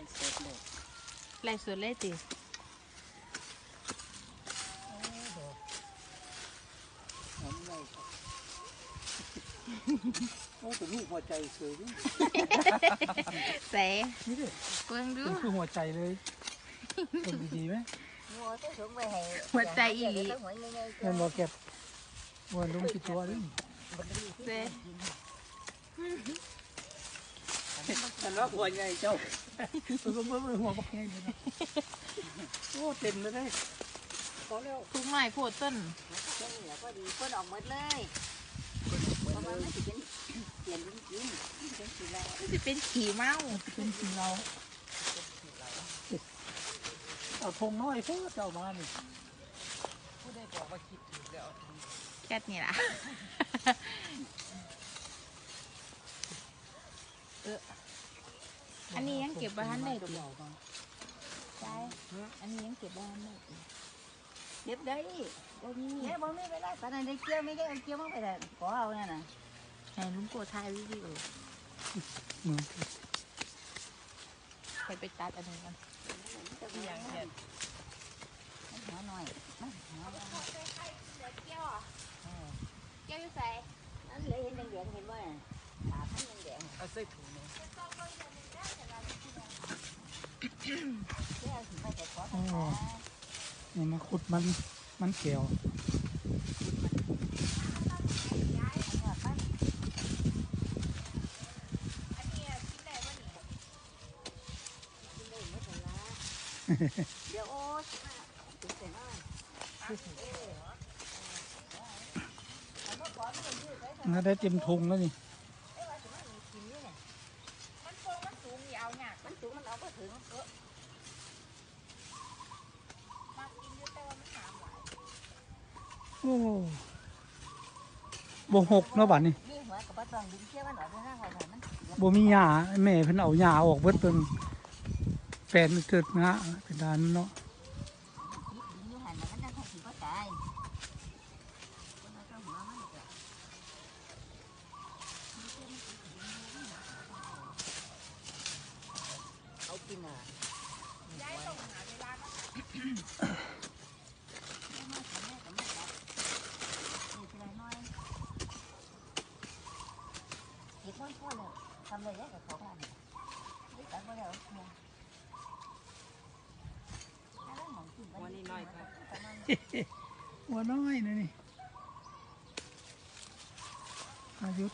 ล่สดเลยไล่สดเลยติหอมเลยครับโอ้เป็นรูปหัวใจสวยดิใส่นี่ดิเบิ่งดูเป็นคือหัวใจเลยเป็นดีๆไหมงัว cái xuống về hè หัวใจอีหลี cái mũi ngay ngay เงินบอเก็บวันลุงกี่ตัวดิเซ่ ฉันว่าหัวใหญ่เจ้าตัวก็เมื่อหัวก็แพงเลยนะโอ้เต็มเลยได้พอแล้วทุกหน่อยโพดต้น cái này là có đi có đồng mất เลยเพราะว่ามันสิเป็นเปลี่ยนจริงๆเป็นสีแดงมันสิเป็นขี่เมาเป็นสีเราเอาธงน้อยเพื่อเจ้ามานี่ผู้ได้บอกว่าคิดถึงแล้วแค่นี้ล่ะ เออ อันนี้ยัง เก็บไว้ทันได้ดอกใช่อันนี้ยังเก็บไว้ทันได้อีกเก็บได้บ่มีเนี่ยบ่มีเวลาปานนั้นได้เกี่ยวไม่ได้เอาเกี่ยวมาไปได้ขอเอานั่นน่ะให้ลุงโกถ่ายวิดีโอมือให้ไปตัดอันนี้กันอย่างเช่นมันหาหน่อยมันหาหน่อยเกี่ยวอะเกี่ยวอยู่ใส่อันเลยเห็นแดงๆเห็นบ่น่ะตาพันแดงเอาใส่ถุงเนี่ยๆแก้วสิมาแต่ขออ๋อตานี่มาขุดมันมันแก้วอันนี้กินได้บ่นี่เดี๋ยวโอ๊ตถึงแต่น้อยน่าได้เต็มทุงแล้วนี่มันโป่งมันสูงนี่เอายาก มันสูงมันเอาไปถึงเออ มากินอยู่แต่ว่ามันหามหลาย โอ้บ่หกเนาะบัดนี้มีหัวกับปลาตองดึงเชี่ยวมันออกไปข้างหลังมันบ่มีหญ้าแม่เพิ่นเอาหญ้าออกเบิดเพิ่นแฟนเกิดงะเป็นดานเนาะดึงอยู่หันมันจะคงสิบ่ตายมันก็หัวมันก็เอากินอะย้ายต้องหาเวลามานี่ทีละน้อยเห็ด มันพ่อเนี่ยทำเลยได้กับขาบ้านนี่ตัดมาแล้วเนี่ยวันนี้น้อยครับหัวน้อยนะนี่อายุ